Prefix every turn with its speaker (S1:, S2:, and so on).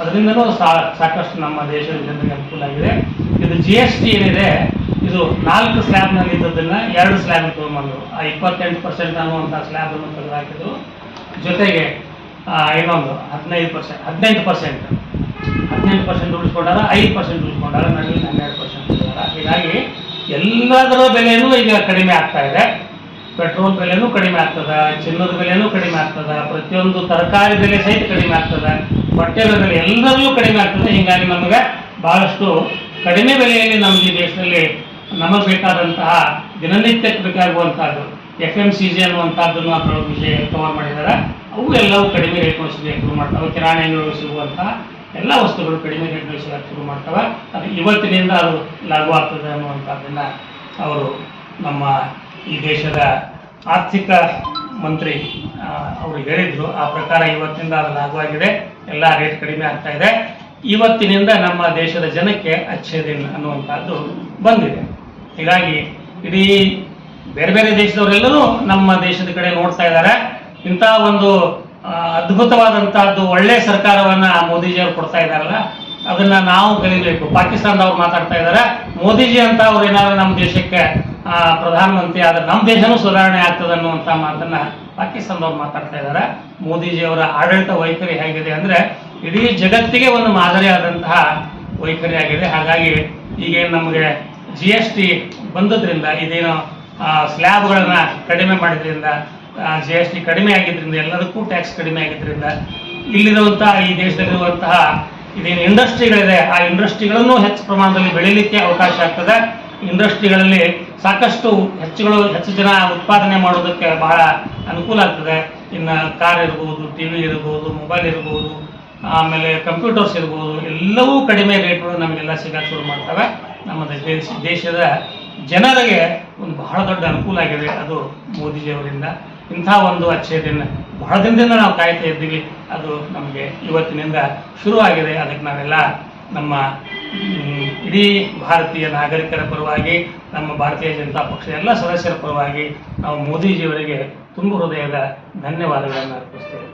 S1: ಅದರಿಂದನೂ ಸಾ- ಸಾಕಷ್ಟು ನಮ್ಮ ದೇಶದ ಜನರಿಗೆ ಅನುಕೂಲ ಆಗಿದೆ. ಇದು ಜಿ ಎಸ್ ಟಿ ಏನಿದೆ, ಇದು ನಾಲ್ಕು ಸ್ಲ್ಯಾಬ್ನಲ್ಲಿ ಇದ್ದದನ್ನ ಎರಡು ಸ್ಲ್ಯಾಬ್ ತೊಗೊಂಬಂದು ಆ ಇಪ್ಪತ್ತೆಂಟು ಪರ್ಸೆಂಟ್ ಅನ್ನುವಂಥ ಸ್ಲ್ಯಾಬನ್ನು ತೆಗೆದುಹಾಕಿದ್ರು. ಜೊತೆಗೆ ಇನ್ನೊಂದು ಹದಿನೈದು ಪರ್ಸೆಂಟ್ ಹದಿನೆಂಟು ಪರ್ಸೆಂಟ್ ಹದಿನೆಂಟು ಪರ್ಸೆಂಟ್ ಉಳಿಸ್ಕೊಂಡಾರ, ಐದು ಪರ್ಸೆಂಟ್ ಉಳಿಸ್ಕೊಂಡಾರ ನಡುವೆ ಹನ್ನೆರಡು ಪರ್ಸೆಂಟ್ ಉಳಿದಾರ ಹೀಗಾಗಿ ಎಲ್ಲದರ ಬೆಲೆಯೂ ಈಗ ಕಡಿಮೆ ಆಗ್ತಾ ಇದೆ. ಪೆಟ್ರೋಲ್ ಬೆಲೆನೂ ಕಡಿಮೆ ಆಗ್ತದೆ, ಚಿನ್ನದ ಬೆಲೆನೂ ಕಡಿಮೆ ಆಗ್ತದೆ, ಪ್ರತಿಯೊಂದು ತರಕಾರಿ ಬೆಲೆ ಸಹಿತ ಕಡಿಮೆ ಆಗ್ತದ. ಬಟ್ಟೆ ಎಲ್ಲರಿಗೂ ಕಡಿಮೆ ಆಗ್ತದೆ. ಹೀಗಾಗಿ ನಮಗೆ ಬಹಳಷ್ಟು ಕಡಿಮೆ ಬೆಲೆಯಲ್ಲಿ ನಮ್ಮ ಈ ದೇಶದಲ್ಲಿ ನಮಗೆ ಬೇಕಾದಂತಹ ದಿನನಿತ್ಯಕ್ಕೆ ಬೇಕಾಗುವಂಥದ್ದು ಎಫ್ ಎಂ ಸಿ ಜಿ ಅನ್ನುವಂಥದ್ದನ್ನು ಅದರೊಳಗೆ ವಿಷಯ ಕವರ್ ಮಾಡಿದ್ದಾರೆ. ಅವು ಎಲ್ಲವೂ ಕಡಿಮೆ ರೇಟ್ ಸಿಗಕ್ಕೆ ಶುರು ಮಾಡ್ತವೆ ಕಿರಾಣಿ ಅಂಗಡಿಗಳು ಸಿಗುವಂತಹ ಎಲ್ಲ ವಸ್ತುಗಳು ಕಡಿಮೆ ರೇಟ್ನಲ್ಲಿ ಸಿಗಕ್ಕೆ ಶುರು ಮಾಡ್ತವೆ. ಅದು ಇವತ್ತಿನಿಂದ ಅದು ಲಾಗು ಆಗ್ತದೆ ಅನ್ನುವಂಥದ್ದನ್ನು ಅವರು ನಮ್ಮ ಈ ದೇಶದ ಆರ್ಥಿಕ ಮಂತ್ರಿ ಅವರು ಹೇಳಿದ್ರು, ಆ ಪ್ರಕಾರ ಇವತ್ತಿನಿಂದ ಅದು ಲಾಭವಾಗಿದೆ ಎಲ್ಲ ರೇಟ್ ಕಡಿಮೆ ಆಗ್ತಾ ಇದೆ. ಇವತ್ತಿನಿಂದ ನಮ್ಮ ದೇಶದ ಜನಕ್ಕೆ ಅಚ್ಚೇದಿನ್ ಅನ್ನುವಂಥದ್ದು ಬಂದಿದೆ. ಹೀಗಾಗಿ ಇಡೀ ಬೇರೆ ಬೇರೆ ದೇಶದವರೆಲ್ಲರೂ ನಮ್ಮ ದೇಶದ ಕಡೆ ನೋಡ್ತಾ ಇದ್ದಾರೆ. ಇಂಥ ಒಂದು ಅದ್ಭುತವಾದಂತಹದ್ದು ಒಳ್ಳೆ ಸರ್ಕಾರವನ್ನ ಮೋದಿಜಿಯವರು ಕೊಡ್ತಾ ಇದ್ದಾರಲ್ಲ, ಅದನ್ನ ನಾವು ಕಲಿಬೇಕು. ಪಾಕಿಸ್ತಾನದವ್ರು ಮಾತಾಡ್ತಾ ಇದ್ದಾರೆ. ಮೋದಿಜಿ ಅಂತ ಅವ್ರು ಏನಾದ್ರು ನಮ್ಮ ದೇಶಕ್ಕೆ ಪ್ರಧಾನಮಂತ್ರಿ ಆದ್ರೆ ನಮ್ಮ ದೇಶನೂ ಸುಧಾರಣೆ ಆಗ್ತದೆ ಅನ್ನುವಂಥ ಮಾತನ್ನ ಪಾಕಿಸ್ತಾನದವ್ರು ಮಾತಾಡ್ತಾ ಇದ್ದಾರೆ ಮೋದಿಜಿಯವರ ಆಡಳಿತ ವೈಖರಿ ಹೇಗಿದೆ ಅಂದ್ರೆ ಇಡೀ ಜಗತ್ತಿಗೆ ಒಂದು ಮಾದರಿಯಾದಂತಹ ವೈಖರಿ ಆಗಿದೆ. ಹಾಗಾಗಿ ಈಗೇನು ನಮಗೆ ಜಿ ಎಸ್ ಟಿ ಬಂದದ್ರಿಂದ, ಇದೇನು ಸ್ಲ್ಯಾಬ್ಗಳನ್ನ ಕಡಿಮೆ ಮಾಡಿದ್ರಿಂದ ಜಿ ಎಸ್ ಟಿ ಕಡಿಮೆ ಆಗಿದ್ರಿಂದ, ಎಲ್ಲದಕ್ಕೂ ಟ್ಯಾಕ್ಸ್ ಕಡಿಮೆ ಆಗಿದ್ರಿಂದ ಇಲ್ಲಿರುವಂತಹ ಈ ದೇಶದಲ್ಲಿರುವಂತಹ ಇದೇನು ಇಂಡಸ್ಟ್ರಿಗಳಿದೆ ಆ ಇಂಡಸ್ಟ್ರಿಗಳನ್ನು ಹೆಚ್ಚು ಪ್ರಮಾಣದಲ್ಲಿ ಬೆಳೀಲಿಕ್ಕೆ ಅವಕಾಶ ಆಗ್ತದೆ. ಇಂಡಸ್ಟ್ರಿಗಳಲ್ಲಿ ಸಾಕಷ್ಟು ಹೆಚ್ಚುಗಳು, ಹೆಚ್ಚು ಜನ ಉತ್ಪಾದನೆ ಮಾಡೋದಕ್ಕೆ ಬಹಳ ಅನುಕೂಲ ಆಗ್ತದೆ. ಇನ್ನು ಕಾರ್ ಇರ್ಬೋದು, ಟಿ ವಿ ಇರ್ಬೋದು ಮೊಬೈಲ್ ಇರ್ಬೋದು, ಆಮೇಲೆ ಕಂಪ್ಯೂಟರ್ಸ್ ಇರ್ಬೋದು, ಎಲ್ಲವೂ ಕಡಿಮೆ ರೇಟ್ಗಳು ನಮಗೆಲ್ಲ ಸಿಗಕ್ಕೆ ಶುರು ಮಾಡ್ತವೆ. ನಮ್ಮ ದೇಶ, ದೇಶದ ಜನರಿಗೆ ಒಂದು ಬಹಳ ದೊಡ್ಡ ಅನುಕೂಲ ಆಗಿದೆ ಅದು ಮೋದಿಜಿಯವರಿಂದ. ಇಂಥ ಒಂದು ಅಚ್ಚೇದಿನ ಬಹಳ ದಿನದಿಂದ ನಾವು ಕಾಯ್ತಾ ಇದ್ದೀವಿ. ಅದು ನಮಗೆ ಇವತ್ತಿನಿಂದ ಶುರುವಾಗಿದೆ. ಅದಕ್ಕೆ ನಾವೆಲ್ಲ ನಮ್ಮ ಇಡೀ ಭಾರತೀಯ ನಾಗರಿಕರ ಪರವಾಗಿ, ನಮ್ಮ ಭಾರತೀಯ ಜನತಾ ಪಕ್ಷದ ಎಲ್ಲ ಸದಸ್ಯರ ಪರವಾಗಿ ನಾವು ಮೋದಿಜಿಯವರಿಗೆ ತುಂಬ ಹೃದಯದ ಧನ್ಯವಾದಗಳನ್ನು ಅರ್ಪಿಸ್ತೇವೆ.